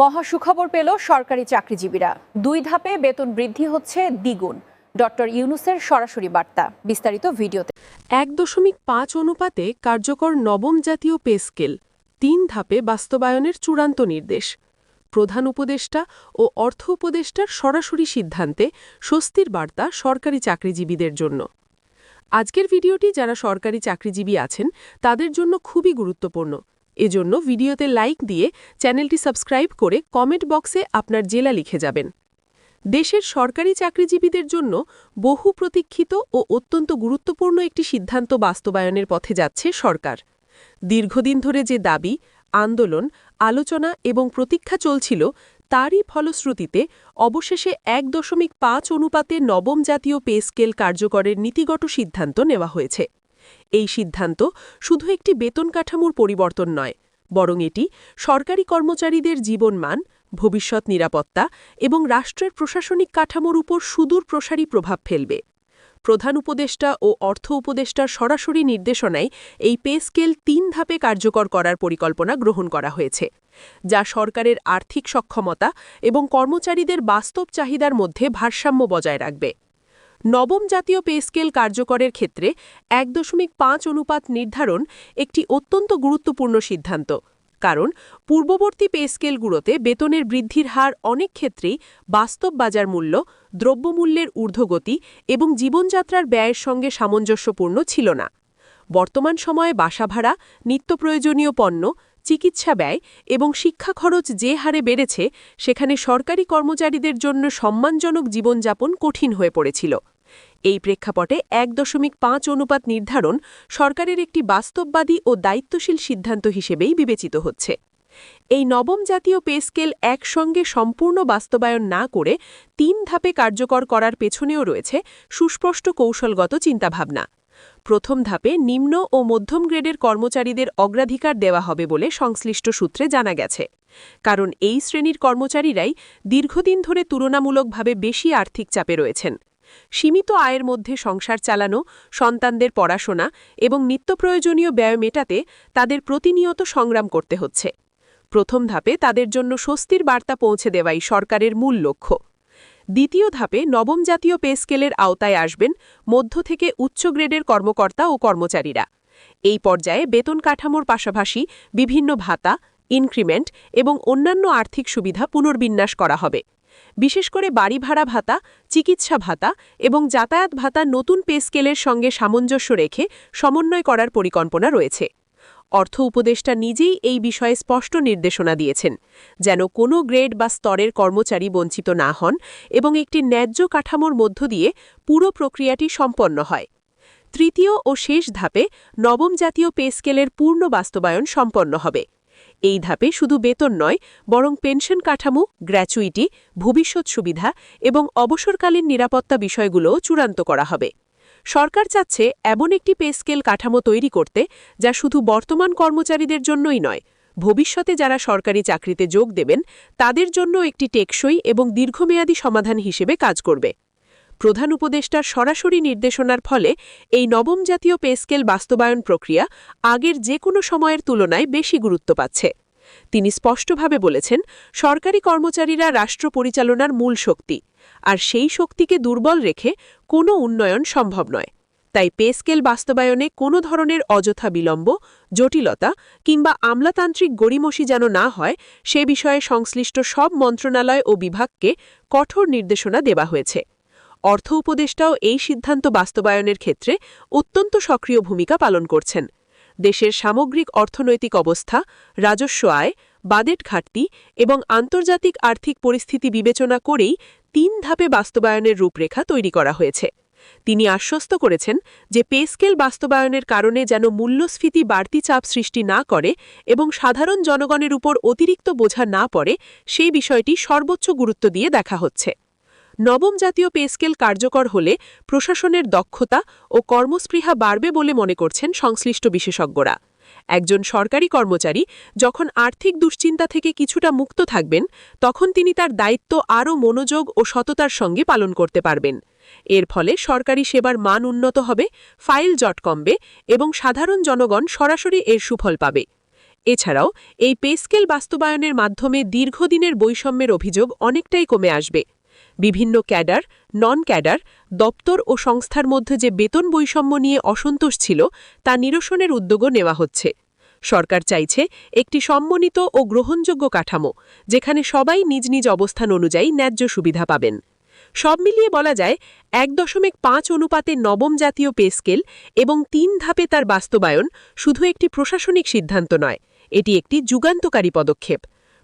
মহা সুখবর পেল সরকারি চাকরিজীবীরা। দুই ধাপে বেতন বৃদ্ধি হচ্ছে দ্বিগুণ। ডক্টর ইউনুসের সরাসরি বার্তা। বিস্তারিত ভিডিওতে। এক দশমিক পাঁচ অনুপাতে কার্যকর নবম জাতীয় পে স্কেল, তিন ধাপে বাস্তবায়নের চূড়ান্ত নির্দেশ। প্রধান উপদেষ্টা ও অর্থ উপদেষ্টার সরাসরি সিদ্ধান্তে স্বস্তির বার্তা সরকারি চাকরিজীবীদের জন্য। আজকের ভিডিওটি যারা সরকারি চাকরিজীবী আছেন, তাদের জন্য খুবই গুরুত্বপূর্ণ। এজন্য ভিডিওতে লাইক দিয়ে চ্যানেলটি সাবস্ক্রাইব করে কমেন্ট বক্সে আপনার জেলা লিখে যাবেন। দেশের সরকারি চাকরিজীবীদের জন্য বহু প্রতীক্ষিত ও অত্যন্ত গুরুত্বপূর্ণ একটি সিদ্ধান্ত বাস্তবায়নের পথে যাচ্ছে সরকার। দীর্ঘদিন ধরে যে দাবি, আন্দোলন, আলোচনা এবং প্রতীক্ষা চলছিল, তারই ফলশ্রুতিতে অবশেষে এক দশমিক পাঁচ অনুপাতে নবম জাতীয় পে স্কেল কার্যকরের নীতিগত সিদ্ধান্ত নেওয়া হয়েছে। এই সিদ্ধান্ত শুধু একটি বেতন কাঠামোর পরিবর্তন নয়, বরং এটি সরকারি কর্মচারীদের জীবনমান, ভবিষ্যৎ নিরাপত্তা এবং রাষ্ট্রের প্রশাসনিক কাঠামোর উপর সুদূর প্রসারী প্রভাব ফেলবে। প্রধান উপদেষ্টা ও অর্থ উপদেষ্টার সরাসরি নির্দেশনায় এই পে স্কেল তিন ধাপে কার্যকর করার পরিকল্পনা গ্রহণ করা হয়েছে, যা সরকারের আর্থিক সক্ষমতা এবং কর্মচারীদের বাস্তব চাহিদার মধ্যে ভারসাম্য বজায় রাখবে। নবম জাতীয় পে স্কেল কার্যকরের ক্ষেত্রে এক দশমিক পাঁচ অনুপাত নির্ধারণ একটি অত্যন্ত গুরুত্বপূর্ণ সিদ্ধান্ত। কারণ, পূর্ববর্তী পে স্কেলগুলোতে বেতনের বৃদ্ধির হার অনেক ক্ষেত্রেই বাস্তব বাজার মূল্য, দ্রব্যমূল্যের ঊর্ধ্বগতি এবং জীবনযাত্রার ব্যয়ের সঙ্গে সামঞ্জস্যপূর্ণ ছিল না। বর্তমান সময়ে বাসা ভাড়া, নিত্য প্রয়োজনীয় পণ্য চিকিৎসা ব্যয় এবং শিক্ষা খরচ যে হারে বেড়েছে, সেখানে সরকারি কর্মচারীদের জন্য সম্মানজনক জীবনযাপন কঠিন হয়ে পড়েছিল। এই প্রেক্ষাপটে এক দশমিক পাঁচ অনুপাত নির্ধারণ সরকারের একটি বাস্তববাদী ও দায়িত্বশীল সিদ্ধান্ত হিসেবেই বিবেচিত হচ্ছে। এই নবম জাতীয় পে স্কেল একসঙ্গে সম্পূর্ণ বাস্তবায়ন না করে তিন ধাপে কার্যকর করার পেছনেও রয়েছে সুস্পষ্ট কৌশলগত চিন্তাভাবনা। প্রথম ধাপে নিম্ন ও মধ্যম গ্রেডের কর্মচারীদের অগ্রাধিকার দেওয়া হবে বলে সংশ্লিষ্ট সূত্রে জানা গেছে। কারণ এই শ্রেণির কর্মচারীরাই দীর্ঘদিন ধরে তুলনামূলকভাবে বেশি আর্থিক চাপে রয়েছেন। সীমিত আয়ের মধ্যে সংসার চালানো, সন্তানদের পড়াশোনা এবং নিত্যপ্রয়োজনীয় ব্যয় মেটাতে তাদের প্রতিনিয়ত সংগ্রাম করতে হচ্ছে। প্রথম ধাপে তাদের জন্য স্বস্তির বার্তা পৌঁছে দেওয়াই সরকারের মূল লক্ষ্য। দ্বিতীয় ধাপে নবম জাতীয় পে স্কেলের আওতায় আসবেন মধ্য থেকে উচ্চ গ্রেডের কর্মকর্তা ও কর্মচারীরা। এই পর্যায়ে বেতন কাঠামোর পাশাপাশি বিভিন্ন ভাতা, ইনক্রিমেন্ট এবং অন্যান্য আর্থিক সুবিধা পুনর্বিন্যাস করা হবে। বিশেষ করে বাড়ি ভাড়া ভাতা, চিকিৎসা ভাতা এবং যাতায়াত ভাতা নতুন পে স্কেলের সঙ্গে সামঞ্জস্য রেখে সমন্বয় করার পরিকল্পনা রয়েছে। অর্থ উপদেষ্টা নিজেই এই বিষয়ে স্পষ্ট নির্দেশনা দিয়েছেন, যেন কোনো গ্রেড বা স্তরের কর্মচারী বঞ্চিত না হন এবং একটি ন্যায্য কাঠামোর মধ্য দিয়ে পুরো প্রক্রিয়াটি সম্পন্ন হয়। তৃতীয় ও শেষ ধাপে নবম জাতীয় পে স্কেলের পূর্ণ বাস্তবায়ন সম্পন্ন হবে। এই ধাপে শুধু বেতন নয়, বরং পেনশন কাঠামো, গ্র্যাচুইটি, ভবিষ্যৎ সুবিধা এবং অবসরকালীন নিরাপত্তা বিষয়গুলোও চূড়ান্ত করা হবে। সরকার চাচ্ছে এমন একটি পে স্কেল কাঠামো তৈরি করতে, যা শুধু বর্তমান কর্মচারীদের জন্যই নয়, ভবিষ্যতে যারা সরকারি চাকরিতে যোগ দেবেন, তাদের জন্য একটি টেকসই এবং দীর্ঘমেয়াদী সমাধান হিসেবে কাজ করবে। প্রধান উপদেষ্টার সরাসরি নির্দেশনার ফলে এই নবম জাতীয় পে স্কেল বাস্তবায়ন প্রক্রিয়া আগের যে কোনো সময়ের তুলনায় বেশি গুরুত্ব পাচ্ছে। তিনি স্পষ্টভাবে বলেছেন, সরকারি কর্মচারীরা রাষ্ট্র পরিচালনার মূল শক্তি। আর সেই শক্তিকে দুর্বল রেখে কোনো উন্নয়ন সম্ভব নয়। তাই পে স্কেল বাস্তবায়নে কোনো ধরনের অযথা বিলম্ব, জটিলতা কিংবা আমলাতান্ত্রিক গড়িমসি যেন না হয়, সে বিষয়ে সংশ্লিষ্ট সব মন্ত্রণালয় ও বিভাগকে কঠোর নির্দেশনা দেওয়া হয়েছে। অর্থ উপদেষ্টাও এই সিদ্ধান্ত বাস্তবায়নের ক্ষেত্রে অত্যন্ত সক্রিয় ভূমিকা পালন করছেন। দেশের সামগ্রিক অর্থনৈতিক অবস্থা, রাজস্ব আয়, বাজেট ঘাটতি এবং আন্তর্জাতিক আর্থিক পরিস্থিতি বিবেচনা করেই তিন ধাপে বাস্তবায়নের রূপরেখা তৈরি করা হয়েছে। তিনি আশ্বস্ত করেছেন যে পেস্কেল বাস্তবায়নের কারণে যেন মূল্যস্ফীতি বাড়তি চাপ সৃষ্টি না করে এবং সাধারণ জনগণের উপর অতিরিক্ত বোঝা না পড়ে সেই বিষয়টি সর্বোচ্চ গুরুত্ব দিয়ে দেখা হচ্ছে। নবম জাতীয় পেস্কেল কার্যকর হলে প্রশাসনের দক্ষতা ও কর্মস্পৃহা বাড়বে বলে মনে করছেন সংশ্লিষ্ট বিশেষজ্ঞরা। একজন সরকারি কর্মচারী যখন আর্থিক দুশ্চিন্তা থেকে কিছুটা মুক্ত থাকবেন, তখন তিনি তার দায়িত্ব আরও মনোযোগ ও সততার সঙ্গে পালন করতে পারবেন। এর ফলে সরকারি সেবার মান উন্নত হবে, ফাইল জট কমবে এবং সাধারণ জনগণ সরাসরি এর সুফল পাবে। এছাড়াও, এই পেস্কেল বাস্তবায়নের মাধ্যমে দীর্ঘদিনের বৈষম্যের অভিযোগ অনেকটাই কমে আসবে। বিভিন্ন ক্যাডার নন ক্যাডার দপ্তর ও সংস্থার মধ্যে যে বেতন বৈষম্য নিয়ে অসন্তোষ ছিল, তা নিরসনের উদ্যোগও নেওয়া হচ্ছে। সরকার চাইছে একটি সম্মানিত ও গ্রহণযোগ্য কাঠামো, যেখানে সবাই নিজ নিজ অবস্থান অনুযায়ী ন্যায্য সুবিধা পাবেন। সব মিলিয়ে বলা যায়, এক দশমিক পাঁচ অনুপাতে নবম জাতীয় পে স্কেল এবং তিন ধাপে তার বাস্তবায়ন শুধু একটি প্রশাসনিক সিদ্ধান্ত নয়, এটি একটি যুগান্তকারী পদক্ষেপ।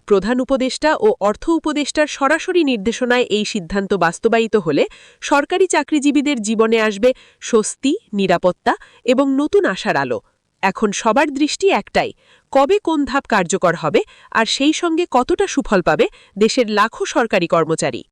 প্রধান উপদেষ্টা ও অর্থ উপদেষ্টার সরাসরি নির্দেশনায় এই সিদ্ধান্ত বাস্তবায়িত হলে সরকারি চাকরিজীবীদের জীবনে আসবে স্বস্তি, নিরাপত্তা এবং নতুন আশার আলো। এখন সবার দৃষ্টি একটাই, কবে কোন ধাপ কার্যকর হবে আর সেই সঙ্গে কতটা সুফল পাবে দেশের লাখো সরকারি কর্মচারী।